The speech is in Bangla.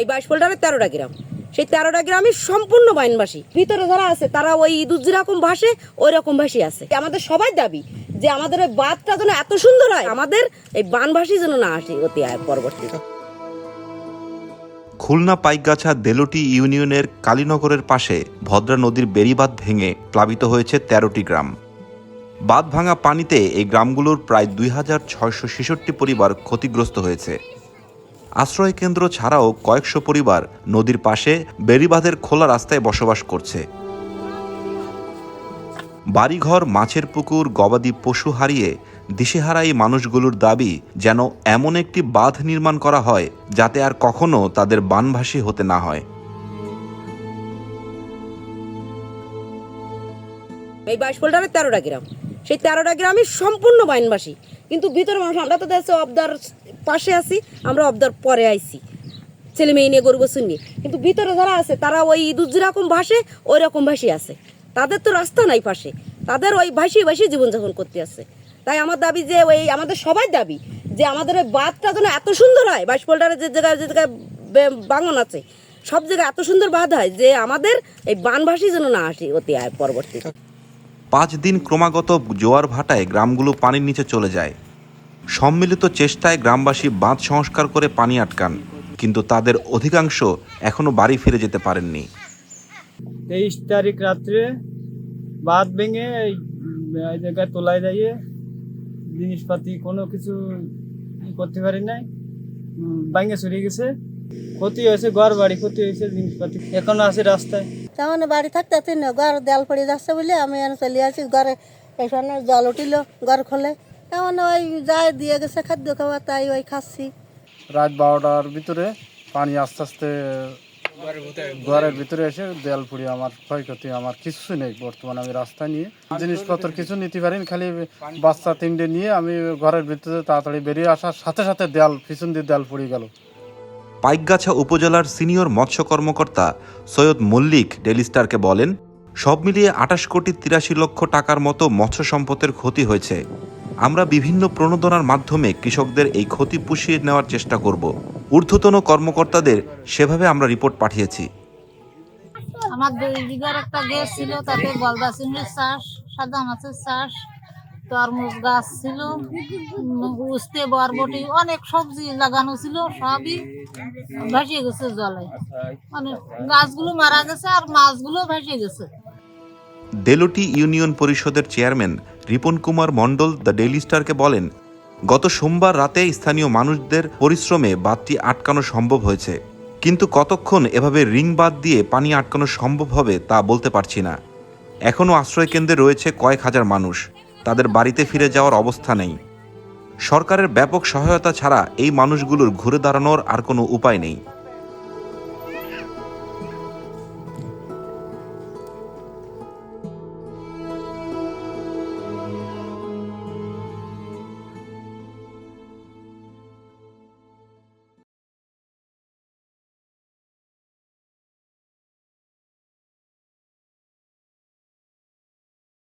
এই বাইশ পোল্টারের তেরোটা গ্রাম। সেই তেরোটা গ্রামে সম্পূর্ণ বাইনবাসী। ভিতরে যারা আছে, তারা ওই ইঁদুর যেরকম ভাসে ওই রকম ভাসি আছে। আমাদের সবাই দাবি যে আমাদের ওই বাঁধটা যেন এত সুন্দর হয়, আমাদের এই বানভাসী যেন না আসে অতি পরবর্তীতে। খুলনা পাইকগাছা দেলোটি ইউনিয়নের কালীনগরের পাশে ভদ্রা নদীর বেড়িবাঁধ ভেঙে প্লাবিত হয়েছে তেরোটি গ্রাম। বাঁধ ভাঙা পানিতে এই গ্রামগুলোর প্রায় দুই হাজার ছয়শো ছেষট্টি পরিবার ক্ষতিগ্রস্ত হয়েছে। আশ্রয় কেন্দ্র ছাড়াও কয়েকশো পরিবার নদীর পাশে বেড়িবাঁধের খোলা রাস্তায় বসবাস করছে। বাড়িঘর, মাছের পুকুর, গবাদি পশু হারিয়ে দিশেহারা এই মানুষগুলোর দাবি যেন এমন একটি বাঁধ নির্মাণ করা হয় যাতে আর কখনো তাদের বানভাসী হতে না হয়। এই বাইশ তেরোটা গ্রাম। সেই তেরোটা গ্রামই সম্পূর্ণ বাইনবাসী কিন্তু ভিতরে মানুষ, আমরা তো দেখছি অবদার পাশে আছি, আমরা অবদার পরে আইছি। ছেলে মেয়ে নিয়ে গরু বছর নিয়ে। কিন্তু ভিতরে যারা আছে, তারা ওই ইঁদুর যেরকম ভাসে ওই রকম ভাসি আছে। তাদের তো রাস্তা নাই পাশে। তাদের ওই ভাসি ভাসি জীবনযাপন করতে আছে। তাই আমার দাবি যে ওই আমাদের সবাই দাবি যে আমাদের ওই বাঁধটা যেন এত সুন্দর হয় বাইশ পোল্টারের যে জায়গায় যে জায়গায় বাঙন আছে, সব জায়গায় এত সুন্দর বাঁধ হয় যে আমাদের এই বানভাসী যেন না আসে অতি আয় পরবর্তীতে। পাঁচ দিন ক্রমাগত জোয়ার ভাটায় গ্রামগুলো পানির নিচে চলে যায়। সম্মিলিত চেষ্টায় গ্রামবাসী বাঁধ সংস্কার করে পানি আটকান কিন্তু তাদের অধিকাংশ এখনও বাড়ি ফিরে যেতে পারেননি। তেইশ তারিখ রাত্রে বাঁধ ভেঙে এই জায়গায় তোলায় যাইয়ে জিনিসপাতি কোনো কিছু করতে পারি নাই ভাঙে সরিয়ে গেছে। ক্ষতি হয়েছে ঘর বাড়ি ক্ষতি হয়েছে জিনিসপাতি এখনও আছে রাস্তায়। তেমন বাড়ি থাকতে তিন ঘর দেয়াল পড়ে যাচ্ছে বলে আমি এখানে চলে আসি ঘরে এখানে জল উঠিল ঘর খোলে। তেমন ওই যাই দিয়ে গেছে খাদ্য খাবার তাই ওই খাচ্ছি। রাত বারোটার ভিতরে পানি আস্তে আস্তে ঘরের ভিতরে এসে দেয়াল পুড়িয়ে আমার ক্ষয়ক্ষতি আমার কিছু নেই বর্তমানে আমি রাস্তা নিয়ে। জিনিসপত্র কিছু নিতে পারিনি খালি বাচ্চা তিনটে নিয়ে আমি ঘরের ভিতরে তাড়াতাড়ি বেরিয়ে আসার সাথে সাথে দেয়াল পিছন দিয়ে দেয়াল পুড়ে গেল। পাইকগাছা উপজেলার সিনিয়র মৎস্য কর্মকর্তা সৈয়দ মল্লিক ডেলি স্টারকে বলেন সব মিলিয়ে আটাশ কোটি তিরাশি লক্ষ টাকার মতো মৎস্য সম্পদের ক্ষতি হয়েছে। আমরা বিভিন্ন প্রণোদনার মাধ্যমে কৃষকদের এই ক্ষতি পুষিয়ে নেওয়ার চেষ্টা করব। ঊর্ধ্বতন কর্মকর্তাদের সেভাবে আমরা রিপোর্ট পাঠিয়েছি। আমার দুই বিঘার একটা গ্যাস ছিল তাতে গলদা চিংড়ির চাষ সাদা মাছের চাষ তরমুজ গাছ ছিল উস্তে বরবটি অনেক সবজি লাগানো ছিল সবই ভাসিয়ে গেছে জলে। মানে গাছগুলো মারা গেছে আর মাছগুলো ভাসিয়ে গেছে। দেলোটি ইউনিয়ন পরিষদের chairman Ripon Kumar Mondal the Daily স্টারকে বলেন, গত সোমবার রাতে স্থানীয় মানুষদের পরিশ্রমে বাঁধটি আটকানো সম্ভব হয়েছে, কিন্তু কতক্ষণ এভাবে রিং বাদ দিয়ে পানি আটকানো সম্ভব হবে তা বলতে পারছি না। এখনও আশ্রয়কেন্দ্রে রয়েছে কয়েক হাজার মানুষ, তাদের বাড়িতে ফিরে যাওয়ার অবস্থা নেই। সরকারের ব্যাপক সহায়তা ছাড়া এই মানুষগুলোর ঘুরে দাঁড়ানোর আর কোনো উপায় নেই।